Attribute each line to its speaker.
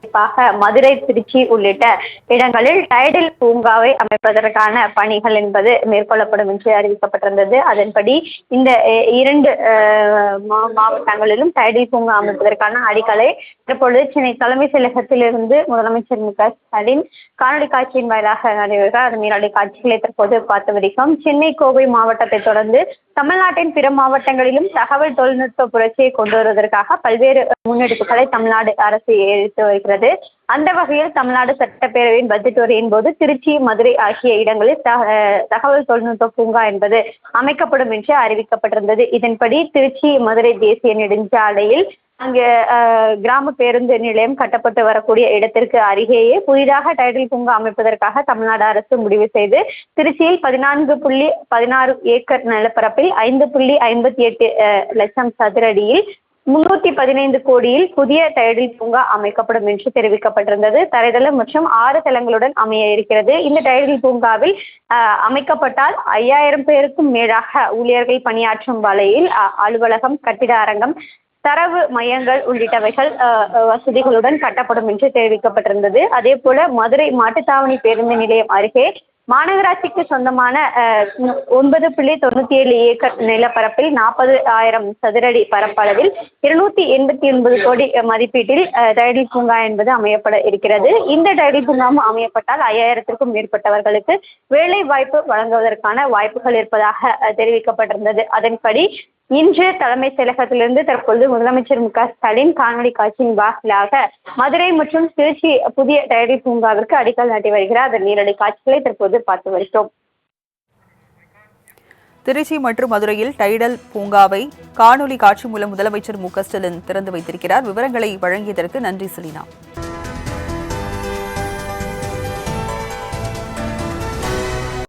Speaker 1: குறிப்பாக மதுரை திருச்சி உள்ளிட்ட இடங்களில் டைடல் பூங்காவை அமைப்பதற்கான பணிகள் என்பது மேற்கொள்ளப்படும் என்று அறிவிக்கப்பட்டிருந்தது. அதன்படி இந்த இரண்டு மா- மாவட்டங்களிலும் டைடல் பூங்கா அமைப்பதற்கான அடிக்கலை தற்பொழுது சென்னை தலைமை செயலகத்திலிருந்து முதலமைச்சர் மு க ஸ்டாலின் காணொலி காட்சியின் வாயிலாக நடைபெறுகிறார். அதன் நேரடி காட்சிகளை தற்போது பார்த்து வருகிறோம் சென்னை கோவை மாவட்டத்தை தொடர்ந்து தமிழ்நாட்டின் பிற மாவட்டங்களிலும் தகவல் தொழில்நுட்ப புரட்சியை கொண்டு வருவதற்காக பல்வேறு முன்னெடுப்புகளை தமிழ்நாடு அரசு எடுத்து வருகிறது. அந்த வகையில் தமிழ்நாடு சட்டப்பேரவையின் பட்ஜெட் உரையின் போது திருச்சி மதுரை ஆகிய இடங்களில் தகவல் தொழில்நுட்ப பூங்கா என்பது அமைக்கப்படும் என்று அறிவிக்கப்பட்டிருந்தது. இதன்படி திருச்சி மதுரை தேசிய நெடுஞ்சாலையில் அங்கே கிராம பேருந்து நிலையம் கட்டப்பட்டு வரக்கூடிய இடத்திற்கு அருகேயே புதிதாக டைடல் பூங்கா அமைப்பதற்காக தமிழ்நாடு அரசு முடிவு செய்து திருச்சியில் பதினான்கு புள்ளி பதினாறு ஏக்கர் நிலப்பரப்பில் ஐந்து புள்ளி ஐம்பத்தி எட்டு லட்சம் சதுரடியில் முன்னூத்தி பதினைந்து கோடியில் புதிய டைடல் பூங்கா அமைக்கப்படும் என்று தெரிவிக்கப்பட்டிருந்தது. தரைதளம் மற்றும் ஆறு தளங்களுடன் அமைய இருக்கிறது. இந்த டைடல் பூங்காவில் அமைக்கப்பட்டால் ஐயாயிரம் பேருக்கும் மேலாக ஊழியர்கள் பணியாற்றும் வகையில் அலுவலகம் கட்டிட அரங்கம் தரவு மையங்கள் உள்ளிட்டவைகள் வசதிகளுடன் கட்டப்படும் என்று தெரிவிக்கப்பட்டிருந்தது. அதே போல மதுரை மாட்டுத்தாவணி பேருந்து நிலையம் அருகே மாநகராட்சிக்கு சொந்தமான ஒன்பது புள்ளி தொண்ணூத்தி ஏழு ஏக்கர் நிலப்பரப்பில் நாற்பது ஆயிரம் சதுரடி பரப்பளவில் இருநூத்தி எண்பத்தி ஒன்பது கோடி மதிப்பீட்டில் அஹ், பூங்கா என்பது அமையப்பட இருக்கிறது. இந்த டைடி பூங்காவும் அமையப்பட்டால் ஐயாயிரத்திற்கும் மேற்பட்டவர்களுக்கு வேலை வாய்ப்பு வழங்குவதற்கான வாய்ப்புகள் இருப்பதாக அஹ், தெரிவிக்கப்பட்டிருந்தது. அதன்படி இன்று தலைமை செயலகத்திலிருந்து தற்பொழுது முதலமைச்சர் மு க ஸ்டாலின் காணொலி காட்சியின் வாயிலாக மதுரை மற்றும் திருச்சி புதிய டைடல் பூங்காவிற்கு அடிக்கல் நாட்டி வருகிறார். அதன் நேரடி காட்சிகளை தற்போது பார்த்து வருகிறோம்.
Speaker 2: திருச்சி மற்றும் மதுரையில் டைடல் பூங்காவை காணொலி காட்சி மூலம் முதலமைச்சர் மு க ஸ்டாலின் திறந்து வைத்திருக்கிறார். விவரங்களை வழங்கியதற்கு நன்றி செலினா.